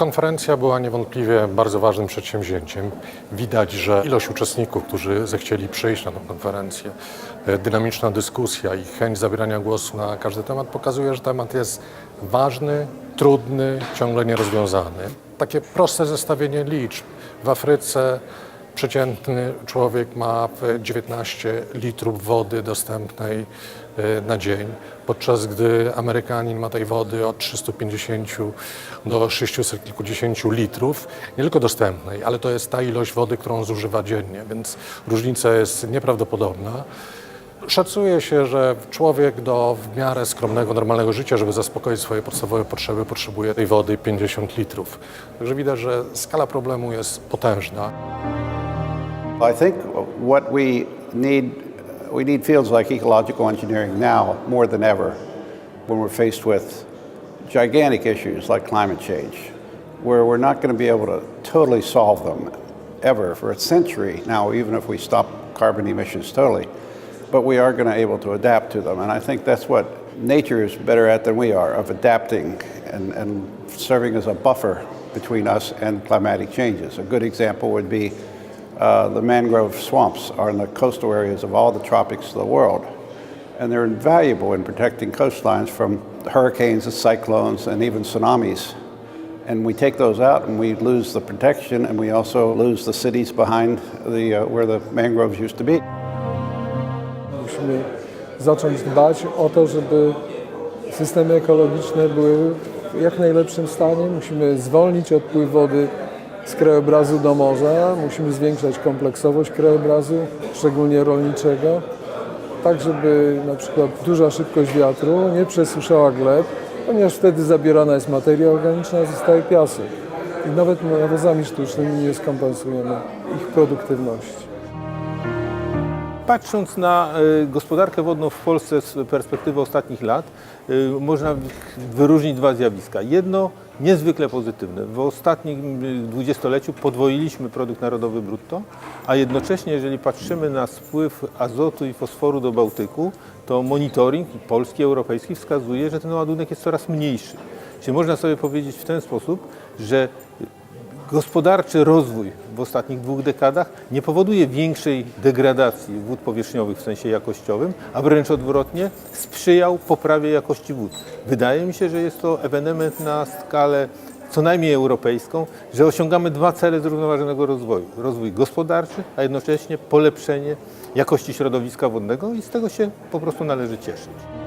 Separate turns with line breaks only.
Konferencja była niewątpliwie bardzo ważnym przedsięwzięciem. Widać, że ilość uczestników, którzy zechcieli przyjść na tę konferencję, e, dynamiczna dyskusja i chęć zabierania głosu na każdy temat pokazuje, że temat jest ważny, trudny, ciągle nierozwiązany. Takie proste zestawienie liczb. W Afryce przeciętny człowiek ma w 19 litrów wody dostępnej e, na dzień, podczas gdy Amerykanin ma tej wody od 350 do 600 kilkudziesięciu litrów, nie tylko dostępnej, ale to jest ta ilość wody, którą zużywa dziennie, więc różnica jest nieprawdopodobna. Szacuje się, że człowiek do w miarę skromnego, normalnego życia, żeby zaspokoić swoje podstawowe potrzeby, potrzebuje tej wody 50 litrów. Także widać, że skala problemu jest potężna.
I think what we need, we need fields like ecological engineering now more than ever when we're faced with gigantic issues like climate change, where we're not going to be able to totally solve them ever for a century now, even if we stop carbon emissions totally. But we are going to be able to adapt to them. And I think that's what nature is better at than we are, of adapting and, and serving as a buffer between us and climatic changes. A good example would be uh, the mangrove swamps are in the coastal areas of all the tropics of the world. And they're invaluable in protecting coastlines from hurricanes and cyclones and even tsunamis. And we take those out and we lose the protection and we also lose the cities behind the, uh, where the mangroves used to be.
Musimy zacząć dbać o to, żeby systemy ekologiczne były w jak najlepszym stanie. Musimy zwolnić odpływ wody z krajobrazu do morza. Musimy zwiększać kompleksowość krajobrazu, szczególnie rolniczego, tak żeby na przykład duża szybkość wiatru nie przesuszała gleb, ponieważ wtedy zabierana jest materia organiczna, a zostaje piasek. I nawet nawozami sztucznymi nie skompensujemy ich produktywności.
Patrząc na y, gospodarkę wodną w Polsce z perspektywy ostatnich lat, y, można wyróżnić dwa zjawiska. Jedno niezwykle pozytywne. W ostatnim y, dwudziestoleciu podwoiliśmy produkt narodowy brutto, a jednocześnie, jeżeli patrzymy na spływ azotu i fosforu do Bałtyku, to monitoring polski, europejski wskazuje, że ten ładunek jest coraz mniejszy. Czyli można sobie powiedzieć w ten sposób, że Gospodarczy rozwój w ostatnich dwóch dekadach nie powoduje większej degradacji wód powierzchniowych w sensie jakościowym, a wręcz odwrotnie sprzyjał poprawie jakości wód. Wydaje mi się, że jest to ewenement na skalę co najmniej europejską, że osiągamy dwa cele zrównoważonego rozwoju. Rozwój gospodarczy, a jednocześnie polepszenie jakości środowiska wodnego i z tego się po prostu należy cieszyć.